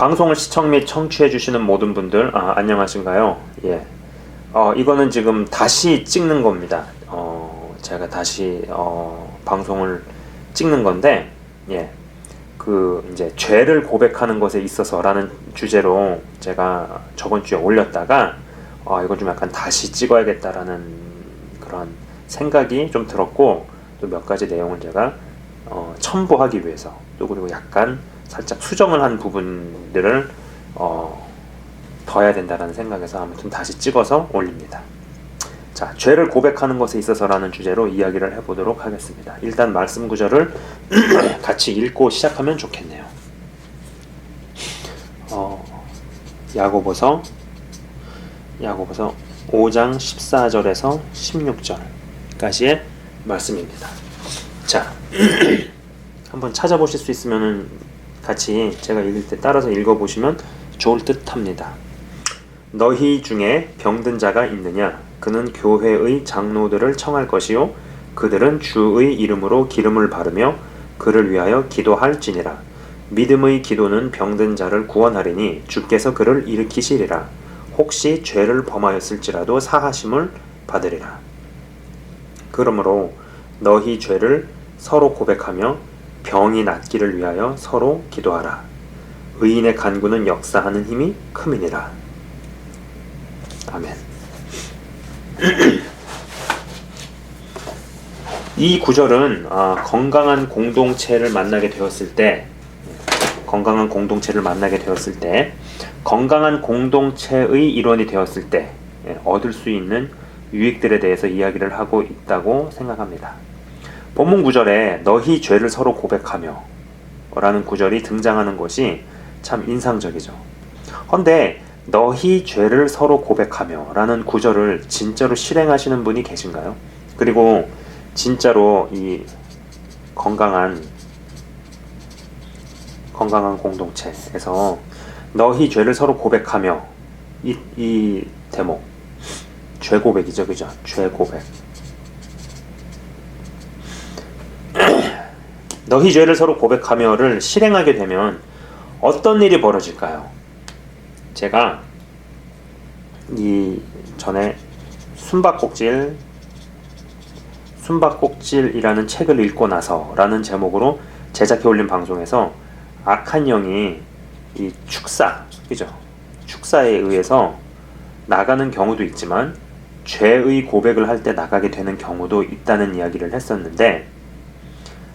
방송을 시청 및 청취해 주시는 모든 분들 아, 안녕하신가요? 예. 어, 이거는 지금 다시 찍는 겁니다. 어, 제가 다시 어, 방송을 찍는 건데 예. 그 이제 죄를 고백하는 것에 있어서라는 주제로 제가 저번 주에 올렸다가 어, 이건 좀 약간 다시 찍어야겠다라는 그런 생각이 좀 들었고 또 몇 가지 내용을 제가 어, 첨부하기 위해서 또 그리고 약간 살짝 수정을 한 부분들을 어, 더 해야 된다는 생각에서 아무튼 다시 찍어서 올립니다. 자, 죄를 고백하는 것에 있어서라는 주제로 이야기를 해보도록 하겠습니다. 일단 말씀 구절을 같이 읽고 시작하면 좋겠네요. 어, 야고보서 야고보서 5장 14절에서 16절까지의 말씀입니다. 자, 한번 찾아보실 수 있으면 같이 제가 읽을 때 따라서 읽어보시면 좋을 듯 합니다. 너희 중에 병든 자가 있느냐? 그는 교회의 장로들을 청할 것이요 그들은 주의 이름으로 기름을 바르며 그를 위하여 기도할지니라. 믿음의 기도는 병든 자를 구원하리니 주께서 그를 일으키시리라. 혹시 죄를 범하였을지라도 사하심을 받으리라. 그러므로 너희 죄를 서로 고백하며 병이 낫기를 위하여 서로 기도하라. 의인의 간구는 역사하는 힘이 큼이니라. 아멘. 이 구절은 아, 건강한 공동체를 만나게 되었을 때, 건강한 공동체를 만나게 되었을 때, 건강한 공동체의 일원이 되었을 때 예, 얻을 수 있는 유익들에 대해서 이야기를 하고 있다고 생각합니다. 본문 구절에 너희 죄를 서로 고백하며 라는 구절이 등장하는 것이 참 인상적이죠. 헌데 너희 죄를 서로 고백하며 라는 구절을 진짜로 실행하시는 분이 계신가요? 그리고 진짜로 이 건강한 건강한 공동체에서 너희 죄를 서로 고백하며 이, 이 대목 죄 고백이죠 그죠 죄 고백 너희 죄를 서로 고백하며를 실행하게 되면 어떤 일이 벌어질까요? 제가 이 전에 숨바꼭질 숨바꼭질이라는 책을 읽고 나서라는 제목으로 제작해 올린 방송에서 악한 영이 이 축사 그죠? 축사에 의해서 나가는 경우도 있지만 죄의 고백을 할 때 나가게 되는 경우도 있다는 이야기를 했었는데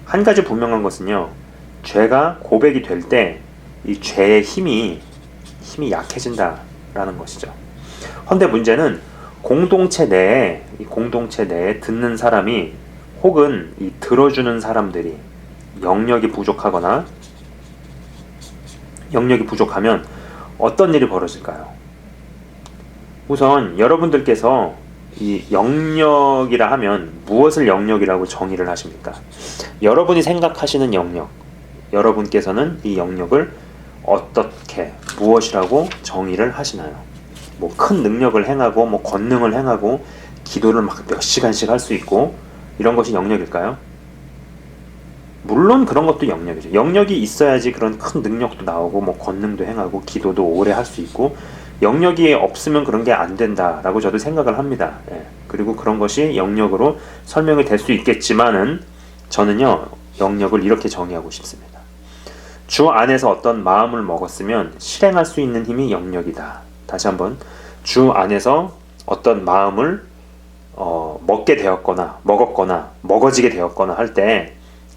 한 가지 분명한 것은요. 죄가 고백이 될 때 이 죄의 힘이 힘이 약해진다라는 것이죠. 헌데 문제는 공동체 내에 이 공동체 내에 듣는 사람이 혹은 이 들어주는 사람들이 영역이 부족하거나 영역이 부족하면 어떤 일이 벌어질까요? 우선 여러분들께서 이 영역이라 하면 무엇을 영역이라고 정의를 하십니까? 여러분이 생각하시는 영역, 여러분께서는 이 영역을 어떻게 무엇이라고 정의를 하시나요? 뭐 큰 능력을 행하고 뭐 권능을 행하고 기도를 막 몇 시간씩 할 수 있고 이런 것이 영역일까요? 물론 그런 것도 영역이죠. 영역이 있어야지 그런 큰 능력도 나오고 뭐 권능도 행하고 기도도 오래 할 수 있고 영역이 없으면 그런 게 안 된다라고 저도 생각을 합니다. 예. 그리고 그런 것이 영역으로 설명이 될 수 있겠지만은 저는요 영역을 이렇게 정의하고 싶습니다. 주 안에서 어떤 마음을 먹었으면 실행할 수 있는 힘이 영역이다. 다시 한번 주 안에서 어떤 마음을 어, 먹게 되었거나 먹었거나 먹어지게 되었거나 할 때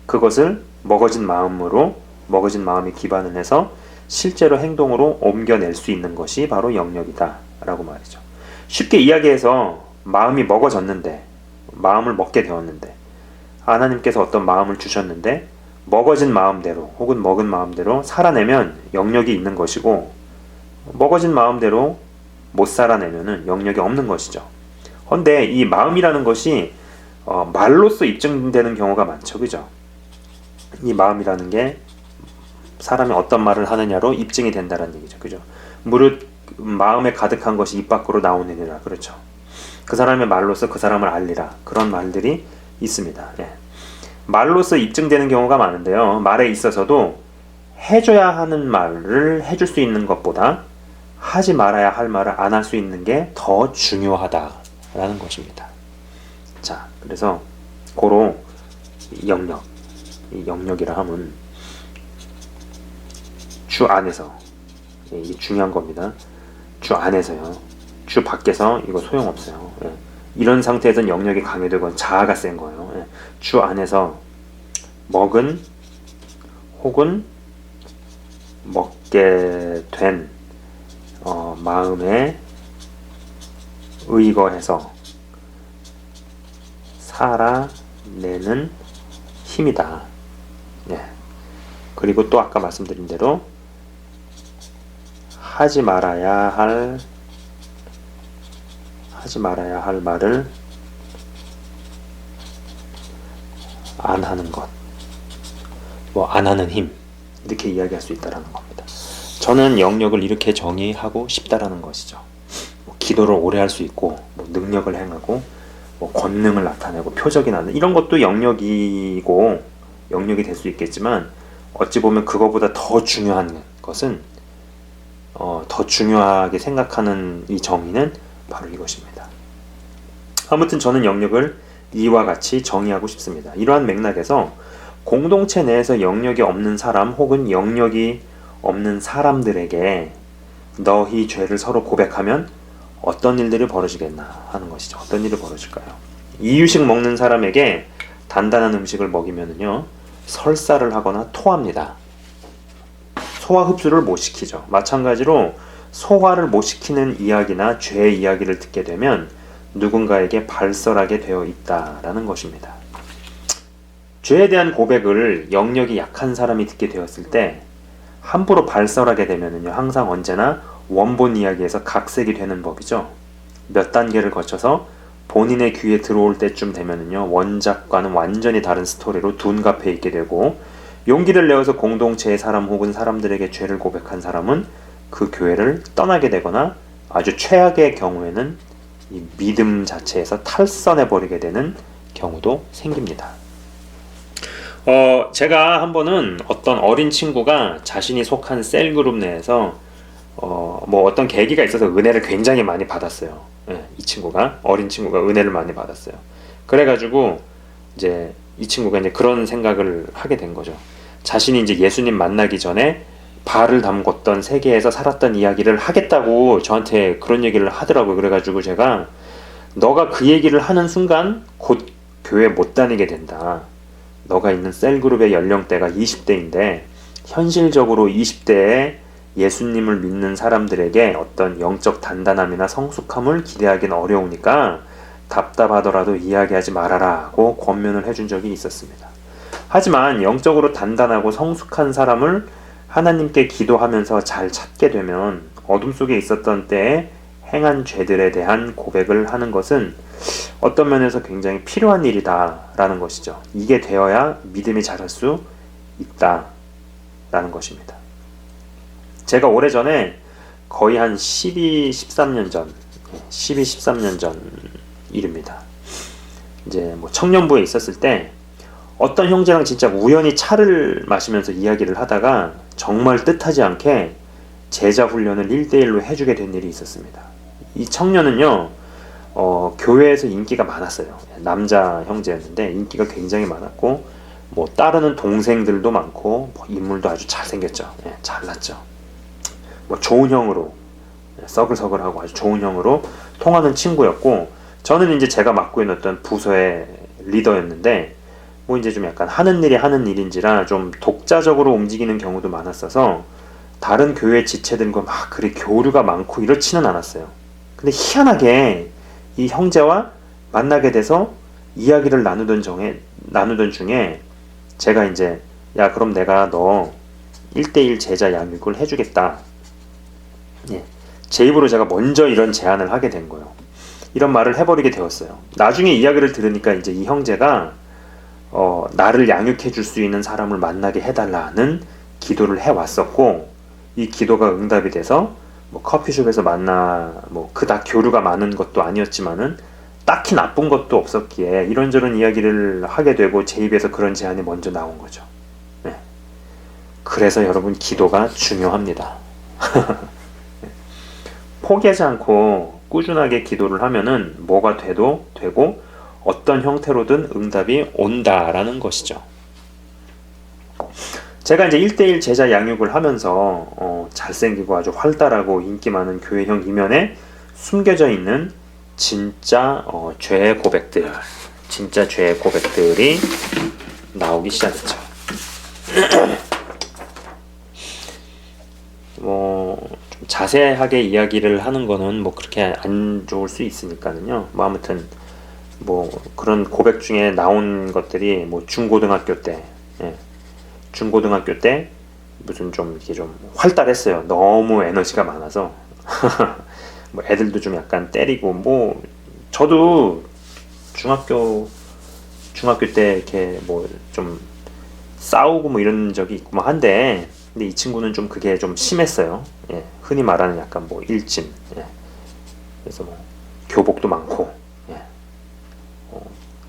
그것을 먹어진 마음으로 먹어진 마음에 기반을 해서 실제로 행동으로 옮겨낼 수 있는 것이 바로 영역이다 라고 말이죠. 쉽게 이야기해서 마음이 먹어졌는데 마음을 먹게 되었는데 하나님께서 어떤 마음을 주셨는데 먹어진 마음대로 혹은 먹은 마음대로 살아내면 영역이 있는 것이고 먹어진 마음대로 못 살아내면은 영역이 없는 것이죠. 헌데 이 마음이라는 것이 어, 말로써 입증되는 경우가 많죠, 그죠? 이 마음이라는 게 사람이 어떤 말을 하느냐로 입증이 된다는 얘기죠, 그죠? 무릇 마음에 가득한 것이 입 밖으로 나오느니라, 그렇죠? 그 사람의 말로써 그 사람을 알리라 그런 말들이 있습니다. 예. 말로써 입증되는 경우가 많은데요. 말에 있어서도 해줘야 하는 말을 해줄 수 있는 것보다 하지 말아야 할 말을 안 할 수 있는 게 더 중요하다라는 것입니다. 자, 그래서 고로 이 영역, 이 영역이라 함은 주 안에서 예, 이게 중요한 겁니다. 주 안에서요. 주 밖에서 이거 소용없어요. 예. 이런 상태에서는 영역이 강해되건 자아가 센 거예요. 예. 주 안에서 먹은 혹은 먹게 된 어, 마음에 의거해서 살아내는 힘이다. 예. 그리고 또 아까 말씀드린 대로 하지 말아야 할 하지 말아야 할 말을 안 하는 것, 뭐 안 하는 힘 이렇게 이야기할 수 있다라는 겁니다. 저는 영역을 이렇게 정의하고 싶다라는 것이죠. 뭐 기도를 오래 할 수 있고, 뭐 능력을 행하고, 뭐 권능을 나타내고 표적이 나는 이런 것도 영역이고 영역이 될 수 있겠지만 어찌 보면 그거보다 더 중요한 것은 어, 더 중요하게 생각하는 이 정의는 바로 이것입니다. 아무튼 저는 영역을 이와 같이 정의하고 싶습니다. 이러한 맥락에서 공동체 내에서 영역이 없는 사람 혹은 영역이 없는 사람들에게 너희 죄를 서로 고백하면 어떤 일들이 벌어지겠나 하는 것이죠. 어떤 일이 벌어질까요? 이유식 먹는 사람에게 단단한 음식을 먹이면은요 설사를 하거나 토합니다. 소화 흡수를 못 시키죠. 마찬가지로 소화를 못 시키는 이야기나 죄 이야기를 듣게 되면 누군가에게 발설하게 되어 있다라는 것입니다. 죄에 대한 고백을 영역이 약한 사람이 듣게 되었을 때 함부로 발설하게 되면은요 항상 언제나 원본 이야기에서 각색이 되는 법이죠. 몇 단계를 거쳐서 본인의 귀에 들어올 때쯤 되면은요 원작과는 완전히 다른 스토리로 둔갑해 있게 되고 용기를 내어서 공동체의 사람 혹은 사람들에게 죄를 고백한 사람은 그 교회를 떠나게 되거나 아주 최악의 경우에는 이 믿음 자체에서 탈선해 버리게 되는 경우도 생깁니다. 어, 제가 한 번은 어떤 어린 친구가 자신이 속한 셀 그룹 내에서 어, 뭐 어떤 계기가 있어서 은혜를 굉장히 많이 받았어요. 예, 이 친구가 어린 친구가 은혜를 많이 받았어요. 그래가지고 이제 이 친구가 이제 그런 생각을 하게 된 거죠. 자신이 이제 예수님 만나기 전에 발을 담궜던 세계에서 살았던 이야기를 하겠다고 저한테 그런 얘기를 하더라고요. 그래가지고 제가 너가 그 얘기를 하는 순간 곧 교회 못 다니게 된다. 너가 있는 셀그룹의 연령대가 20대인데 현실적으로 20대에 예수님을 믿는 사람들에게 어떤 영적 단단함이나 성숙함을 기대하기는 어려우니까 답답하더라도 이야기하지 말아라고 권면을 해준 적이 있었습니다. 하지만 영적으로 단단하고 성숙한 사람을 하나님께 기도하면서 잘 찾게 되면 어둠 속에 있었던 때에 행한 죄들에 대한 고백을 하는 것은 어떤 면에서 굉장히 필요한 일이다라는 것이죠. 이게 되어야 믿음이 자랄 수 있다라는 것입니다. 제가 오래전에 거의 한 12, 13년 전, 12, 13년 전 일입니다. 이제 뭐 청년부에 있었을 때 어떤 형제랑 진짜 우연히 차를 마시면서 이야기를 하다가 정말 뜻하지 않게 제자 훈련을 1대1로 해주게 된 일이 있었습니다. 이 청년은요, 어, 교회에서 인기가 많았어요. 남자 형제였는데 인기가 굉장히 많았고, 뭐 따르는 동생들도 많고, 뭐 인물도 아주 잘생겼죠. 예, 잘났죠. 뭐 좋은 형으로, 예, 서글서글하고 아주 좋은 형으로 통하는 친구였고, 저는 이제 제가 맡고 있는 어떤 부서의 리더였는데, 뭐 이제 좀 약간 하는 일이 하는 일인지라 좀 독자적으로 움직이는 경우도 많았어서 다른 교회 지체들과 막 그리 교류가 많고 이렇지는 않았어요. 근데 희한하게 이 형제와 만나게 돼서 이야기를 나누던 정에 나누던 중에 제가 이제 야 그럼 내가 너 1대1 제자 양육을 해주겠다. 예. 제 입으로 제가 먼저 이런 제안을 하게 된 거예요. 이런 말을 해버리게 되었어요. 나중에 이야기를 들으니까 이제 이 형제가 어, 나를 양육해 줄 수 있는 사람을 만나게 해달라는 기도를 해왔었고 이 기도가 응답이 돼서 뭐 커피숍에서 만나 뭐 그닥 교류가 많은 것도 아니었지만은 딱히 나쁜 것도 없었기에 이런저런 이야기를 하게 되고 제 입에서 그런 제안이 먼저 나온 거죠. 네. 그래서 여러분 기도가 중요합니다. 포기하지 않고 꾸준하게 기도를 하면은 뭐가 돼도 되고 어떤 형태로든 응답이 온다라는 것이죠. 제가 이제 1대1 제자 양육을 하면서 어, 잘생기고 아주 활달하고 인기 많은 교회형 이면에 숨겨져 있는 진짜 어, 죄의 고백들, 진짜 죄의 고백들이 나오기 시작했죠. 뭐 좀 자세하게 이야기를 하는 거는 뭐 그렇게 안 좋을 수 있으니까는요. 뭐 아무튼 뭐 그런 고백 중에 나온 것들이 뭐 중고등학교 때, 예. 중고등학교 때 무슨 좀 이렇게 좀 활달했어요. 너무 에너지가 많아서 뭐 애들도 좀 약간 때리고 뭐 저도 중학교 중학교 때 이렇게 뭐 좀 싸우고 뭐 이런 적이 있고 뭐 한데 근데 이 친구는 좀 그게 좀 심했어요. 예, 흔히 말하는 약간 뭐 일진. 예. 그래서 뭐 교복도 많고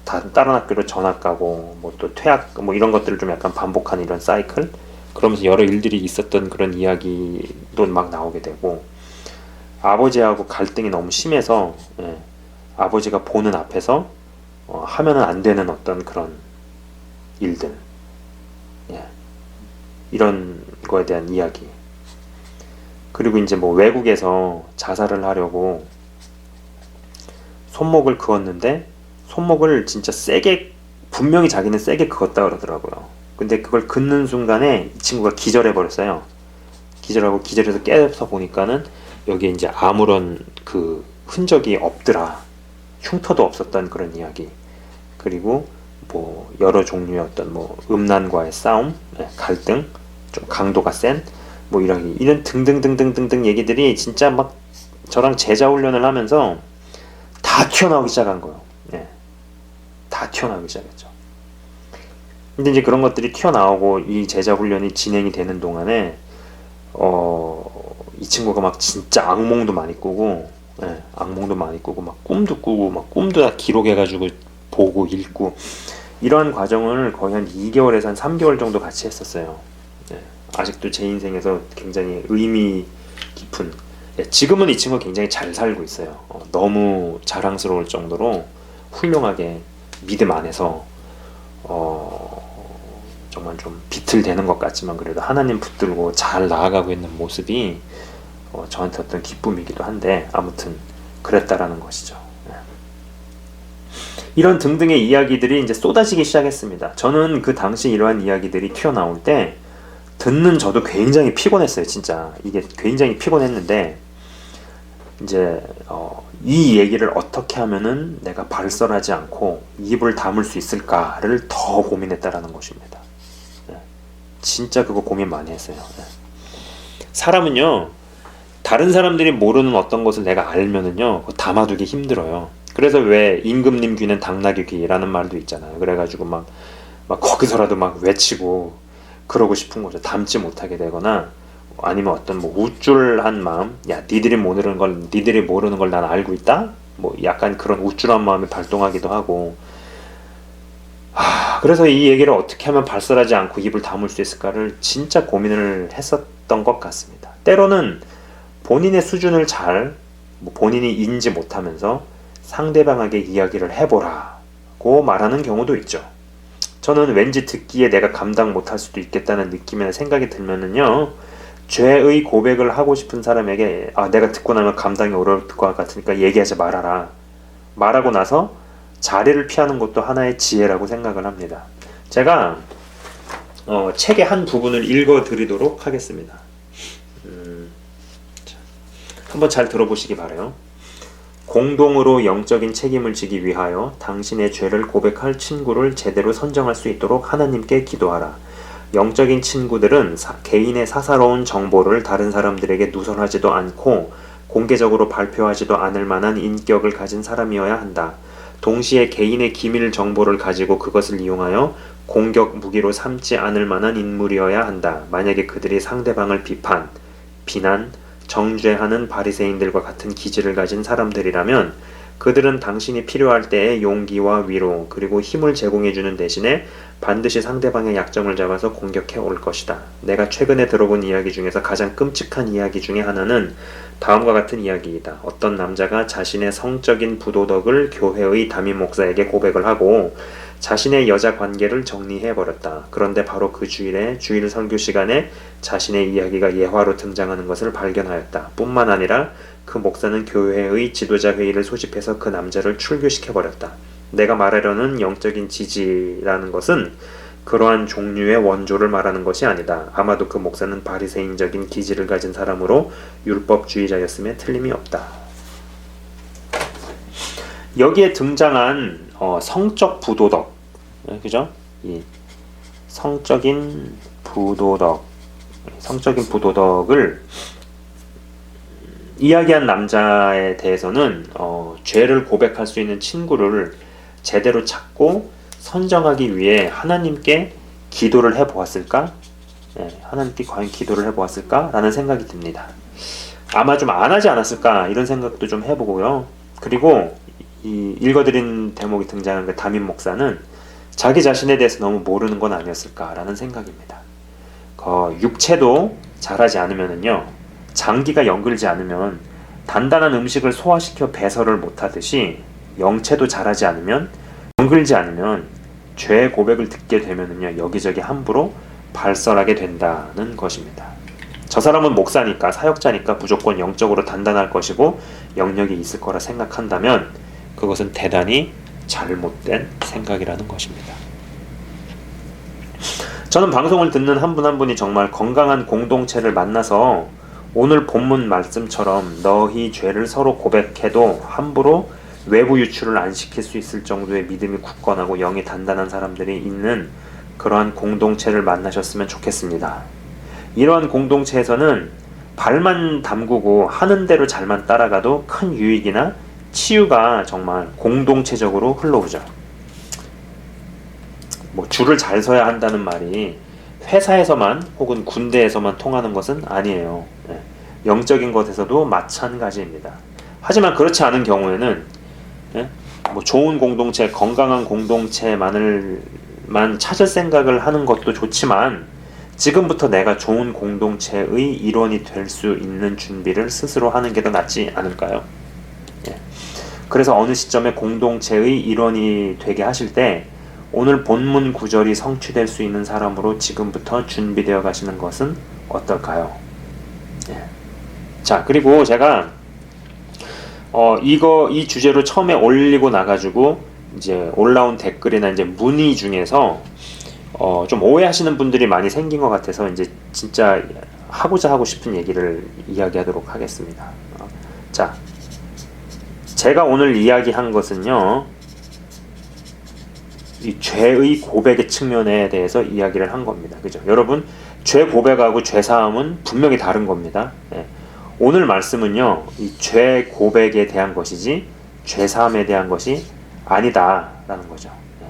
다 다른 학교로 전학 가고 뭐 또 퇴학 뭐 이런 것들을 좀 약간 반복하는 이런 사이클. 그러면서 여러 일들이 있었던 그런 이야기도 막 나오게 되고 아버지하고 갈등이 너무 심해서 예, 아버지가 보는 앞에서 어, 하면은 안 되는 어떤 그런 일들. 예, 이런 거에 대한 이야기. 그리고 이제 뭐 외국에서 자살을 하려고 손목을 그었는데 손목을 진짜 세게 분명히 자기는 세게 그었다 그러더라고요. 근데 그걸 긋는 순간에 이 친구가 기절해 버렸어요. 기절하고 기절해서 깨서 보니까는 여기에 이제 아무런 그 흔적이 없더라. 흉터도 없었던 그런 이야기. 그리고 뭐 여러 종류의 어떤 뭐 음란과의 싸움, 예, 갈등, 좀 강도가 센 뭐 이런 이런 등등등등등등 얘기들이 진짜 막 저랑 제자 훈련을 하면서 다 튀어나오기 시작한 거예요. 예. 다 튀어나오기 시작했죠. 근데 이제 그런 것들이 튀어나오고 이 제자 훈련이 진행이 되는 동안에 어, 이 친구가 막 진짜 악몽도 많이 꾸고, 예, 악몽도 많이 꾸고, 막 꿈도 꾸고, 막 꿈도 다 기록해가지고 보고 읽고, 이러한 과정을 거의 한 2개월에서 한 3개월 정도 같이 했었어요. 예, 아직도 제 인생에서 굉장히 의미 깊은, 예, 지금은 이 친구가 굉장히 잘 살고 있어요. 어, 너무 자랑스러울 정도로 훌륭하게 믿음 안에서, 어, 정말 좀 비틀대는 것 같지만 그래도 하나님 붙들고 잘 나아가고 있는 모습이 어, 저한테 어떤 기쁨이기도 한데 아무튼 그랬다라는 것이죠. 예. 이런 등등의 이야기들이 이제 쏟아지기 시작했습니다. 저는 그 당시 이러한 이야기들이 튀어나올 때 듣는 저도 굉장히 피곤했어요. 진짜 이게 굉장히 피곤했는데 이제 어, 이 얘기를 어떻게 하면은 내가 발설하지 않고 입을 다물 수 있을까를 더 고민했다라는 것입니다. 예. 진짜 그거 고민 많이 했어요. 예. 사람은요, 다른 사람들이 모르는 어떤 것을 내가 알면은요, 담아두기 힘들어요. 그래서 왜 임금님 귀는 당나귀 귀라는 말도 있잖아요. 그래가지고 막, 막 거기서라도 막 외치고 그러고 싶은 거죠. 담지 못하게 되거나 아니면 어떤 뭐 우쭐한 마음, 야 니들이 모르는 걸 니들이 모르는 걸 난 알고 있다. 뭐 약간 그런 우쭐한 마음이 발동하기도 하고. 하, 그래서 이 얘기를 어떻게 하면 발설하지 않고 입을 다물 수 있을까를 진짜 고민을 했었던 것 같습니다. 때로는 본인의 수준을 잘 뭐 본인이 인지 못하면서 상대방에게 이야기를 해보라고 말하는 경우도 있죠. 저는 왠지 듣기에 내가 감당 못할 수도 있겠다는 느낌이나 생각이 들면은요, 죄의 고백을 하고 싶은 사람에게, 아, 내가 듣고 나면 감당이 어려울 것 같으니까 얘기하지 말아라. 말하고 나서 자리를 피하는 것도 하나의 지혜라고 생각을 합니다. 제가, 어, 책의 한 부분을 읽어 드리도록 하겠습니다. 음, 자, 한번 잘 들어보시기 바래요. 공동으로 영적인 책임을 지기 위하여 당신의 죄를 고백할 친구를 제대로 선정할 수 있도록 하나님께 기도하라. 영적인 친구들은 사- 개인의 사사로운 정보를 다른 사람들에게 누설하지도 않고 공개적으로 발표하지도 않을 만한 인격을 가진 사람이어야 한다. 동시에 개인의 기밀 정보를 가지고 그것을 이용하여 공격 무기로 삼지 않을 만한 인물이어야 한다. 만약에 그들이 상대방을 비판, 비난, 정죄하는 바리새인들과 같은 기질을 가진 사람들이라면 그들은 당신이 필요할 때에 용기와 위로 그리고 힘을 제공해 주는 대신에 반드시 상대방의 약점을 잡아서 공격해 올 것이다. 내가 최근에 들어본 이야기 중에서 가장 끔찍한 이야기 중에 하나는 다음과 같은 이야기이다. 어떤 남자가 자신의 성적인 부도덕을 교회의 담임 목사에게 고백을 하고 자신의 여자 관계를 정리해 버렸다. 그런데 바로 그 주일에 주일 설교 시간에 자신의 이야기가 예화로 등장하는 것을 발견하였다. 뿐만 아니라 그 목사는 교회의 지도자 회의를 소집해서 그 남자를 출교시켜 버렸다. 내가 말하려는 영적인 지지라는 것은 그러한 종류의 원조를 말하는 것이 아니다. 아마도 그 목사는 바리새인적인 기질을 가진 사람으로 율법주의자였음에 틀림이 없다. 여기에 등장한 어, 성적 부도덕, 네, 그죠? 이 성적인 부도덕, 성적인 부도덕을 이야기한 남자에 대해서는 어, 죄를 고백할 수 있는 친구를 제대로 찾고 선정하기 위해 하나님께 기도를 해보았을까? 예, 하나님께 과연 기도를 해보았을까? 라는 생각이 듭니다. 아마 좀 안 하지 않았을까? 이런 생각도 좀 해보고요. 그리고 이 읽어드린 대목이 등장한 그 담임 목사는 자기 자신에 대해서 너무 모르는 건 아니었을까라는 생각입니다. 그 육체도 잘하지 않으면은요, 장기가 연글지 않으면 단단한 음식을 소화시켜 배설을 못하듯이 영체도 잘하지 않으면 연글지 않으면 죄 고백을 듣게 되면은요 여기저기 함부로 발설하게 된다는 것입니다. 저 사람은 목사니까 사역자니까 무조건 영적으로 단단할 것이고 영역이 있을 거라 생각한다면 그것은 대단히 잘못된 생각이라는 것입니다. 저는 방송을 듣는 한 분한 분이 정말 건강한 공동체를 만나서 오늘 본문 말씀처럼 너희 죄를 서로 고백해도 함부로 외부 유출을 안 시킬 수 있을 정도의 믿음이 굳건하고 영이 단단한 사람들이 있는 그러한 공동체를 만나셨으면 좋겠습니다. 이러한 공동체에서는 발만 담그고 하는 대로 잘만 따라가도 큰 유익이나 치유가 정말 공동체적으로 흘러오죠. 뭐 줄을 잘 서야 한다는 말이 회사에서만 혹은 군대에서만 통하는 것은 아니에요. 네. 영적인 것에서도 마찬가지입니다. 하지만 그렇지 않은 경우에는 네? 뭐 좋은 공동체, 건강한 공동체만을만 찾을 생각을 하는 것도 좋지만 지금부터 내가 좋은 공동체의 일원이 될 수 있는 준비를 스스로 하는 게 더 낫지 않을까요? 예. 그래서 어느 시점에 공동체의 일원이 되게 하실 때 오늘 본문 구절이 성취될 수 있는 사람으로 지금부터 준비되어 가시는 것은 어떨까요? 예. 자, 그리고 제가 어 이거 이 주제로 처음에 올리고 나가지고 이제 올라온 댓글이나 이제 문의 중에서 어 좀 오해하시는 분들이 많이 생긴 것 같아서 이제 진짜 하고자 하고 싶은 얘기를 이야기하도록 하겠습니다. 어, 자, 제가 오늘 이야기한 것은요. 이 죄의 고백의 측면에 대해서 이야기를 한 겁니다. 그죠? 여러분, 죄 고백하고 죄 사함은 분명히 다른 겁니다. 예. 오늘 말씀은요, 이 죄 고백에 대한 것이지, 죄 사함에 대한 것이 아니다라는 거죠. 예.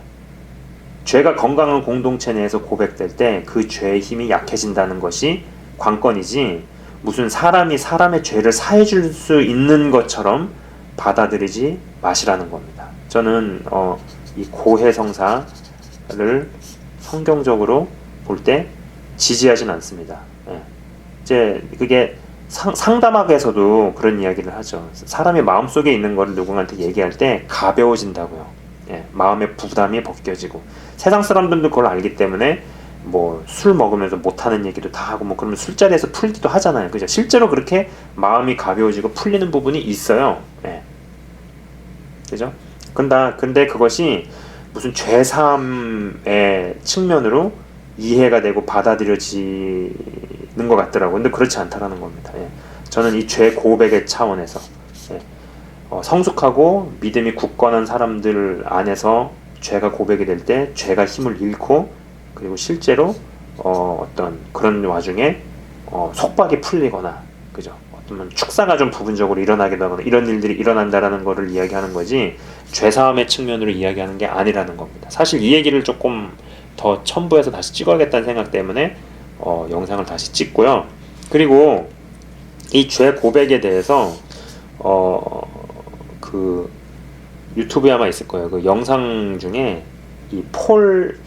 죄가 건강한 공동체 내에서 고백될 때 그 죄의 힘이 약해진다는 것이 관건이지, 무슨 사람이 사람의 죄를 사해줄 수 있는 것처럼 받아들이지 마시라는 겁니다. 저는, 어, 이 고해성사를 성경적으로 볼 때 지지하진 않습니다. 예. 이제 그게 상, 상담학에서도 그런 이야기를 하죠. 사람의 마음속에 있는 것을 누군가한테 얘기할 때 가벼워진다고요. 예, 마음의 부담이 벗겨지고 세상 사람들도 그걸 알기 때문에 뭐 술 먹으면서 못하는 얘기도 다 하고 뭐 그러면 술자리에서 풀기도 하잖아요. 그죠? 실제로 그렇게 마음이 가벼워지고 풀리는 부분이 있어요. 예. 그죠? 근데, 근데 그것이 무슨 죄사함의 측면으로 이해가 되고 받아들여지는 것 같더라고요. 근데 그렇지 않다라는 겁니다. 예. 저는 이 죄 고백의 차원에서 예. 어, 성숙하고 믿음이 굳건한 사람들 안에서 죄가 고백이 될 때 죄가 힘을 잃고 그리고 실제로 어, 어떤 그런 와중에 어, 속박이 풀리거나 그죠? 어떤 축사가 좀 부분적으로 일어나게 되거나 이런 일들이 일어난다라는 것을 이야기하는 거지 죄 사함의 측면으로 이야기하는 게 아니라는 겁니다. 사실 이 얘기를 조금 더 첨부해서 다시 찍어야겠다는 생각 때문에 어, 영상을 다시 찍고요. 그리고 이 죄 고백에 대해서 어, 그 유튜브에 아마 있을 거예요. 그 영상 중에 이 폴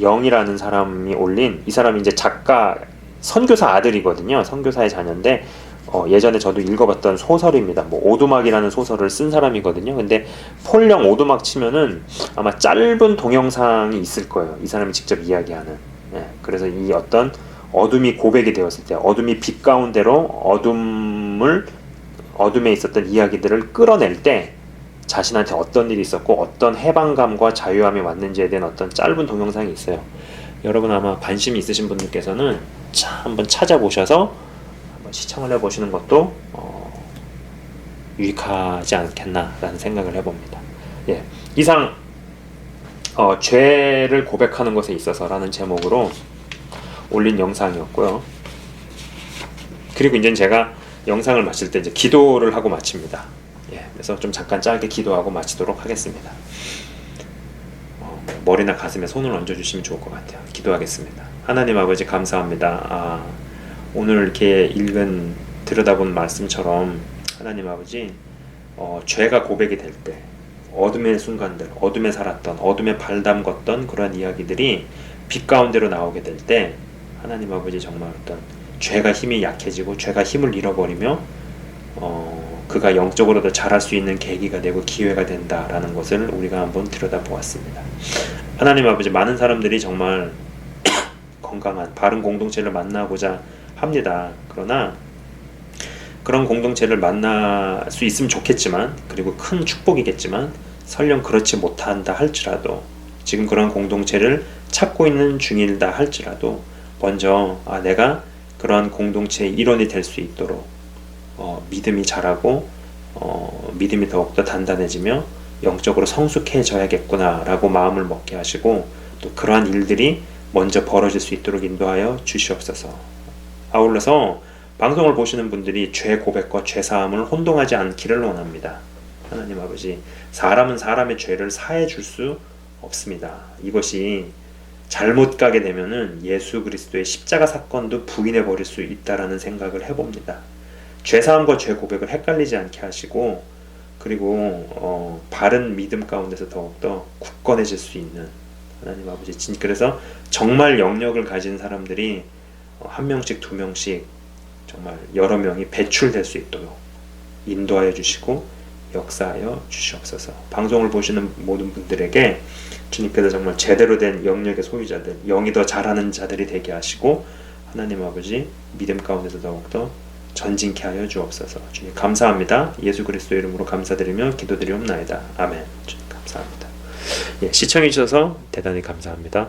영이라는 사람이 올린 이 사람이 이제 작가 선교사 아들이거든요. 선교사의 자녀인데 어, 예전에 저도 읽어봤던 소설입니다. 뭐 오두막이라는 소설을 쓴 사람이거든요. 근데 폴영 오두막 치면은 아마 짧은 동영상이 있을 거예요. 이 사람이 직접 이야기하는. 예, 그래서 이 어떤 어둠이 고백이 되었을 때, 어둠이 빛 가운데로 어둠을 어둠에 있었던 이야기들을 끌어낼 때 자신한테 어떤 일이 있었고 어떤 해방감과 자유함이 왔는지에 대한 어떤 짧은 동영상이 있어요. 여러분 아마 관심이 있으신 분들께서는 차, 한번 찾아보셔서 한번 시청을 해보시는 것도 어, 유익하지 않겠나라는 생각을 해봅니다. 예, 이상 어, 죄를 고백하는 것에 있어서라는 제목으로 올린 영상이었고요. 그리고 이제 제가 영상을 마칠 때 이제 기도를 하고 마칩니다. 예, 그래서 좀 잠깐 짧게 기도하고 마치도록 하겠습니다. 어, 머리나 가슴에 손을 얹어주시면 좋을 것 같아요. 기도하겠습니다. 하나님 아버지 감사합니다. 아, 오늘 이렇게 읽은 들여다본 말씀처럼 하나님 아버지 어, 죄가 고백이 될 때 어둠의 순간들, 어둠에 살았던, 어둠에 발 담궜던 그러한 이야기들이 빛 가운데로 나오게 될 때 하나님 아버지 정말 어떤 죄가 힘이 약해지고 죄가 힘을 잃어버리며 어, 그가 영적으로도 자랄 수 있는 계기가 되고 기회가 된다라는 것을 우리가 한번 들여다보았습니다. 하나님 아버지 많은 사람들이 정말 건강한 바른 공동체를 만나고자 합니다. 그러나 그런 공동체를 만날 수 있으면 좋겠지만 그리고 큰 축복이겠지만 설령 그렇지 못한다 할지라도 지금 그런 공동체를 찾고 있는 중이다 할지라도 먼저 아 내가 그러한 공동체의 일원이 될 수 있도록 어, 믿음이 자라고 어, 믿음이 더욱더 단단해지며 영적으로 성숙해져야겠구나라고 마음을 먹게 하시고 또 그러한 일들이 먼저 벌어질 수 있도록 인도하여 주시옵소서. 아울러서 방송을 보시는 분들이 죄 고백과 죄 사함을 혼동하지 않기를 원합니다. 하나님 아버지, 사람은 사람의 죄를 사해 줄 수 없습니다. 이것이 잘못 가게 되면은 예수 그리스도의 십자가 사건도 부인해 버릴 수 있다라는 생각을 해 봅니다. 죄 사함과 죄 고백을 헷갈리지 않게 하시고 그리고 어, 바른 믿음 가운데서 더욱더 굳건해질 수 있는 하나님 아버지 진 그래서 정말 영역을 가진 사람들이 어, 한 명씩 두 명씩 정말 여러 명이 배출될 수 있도록 인도하여 주시고 역사하여 주시옵소서. 방송을 보시는 모든 분들에게 주님께서 정말 제대로 된 영역의 소유자들, 영이 더 잘하는 자들이 되게 하시고 하나님 아버지 믿음 가운데서 더욱더 전진케 하여 주옵소서. 주님 감사합니다. 예수 그리스도 이름으로 감사드리며 기도드리옵나이다. 아멘. 주님 감사합니다. 예, 시청해 주셔서 대단히 감사합니다.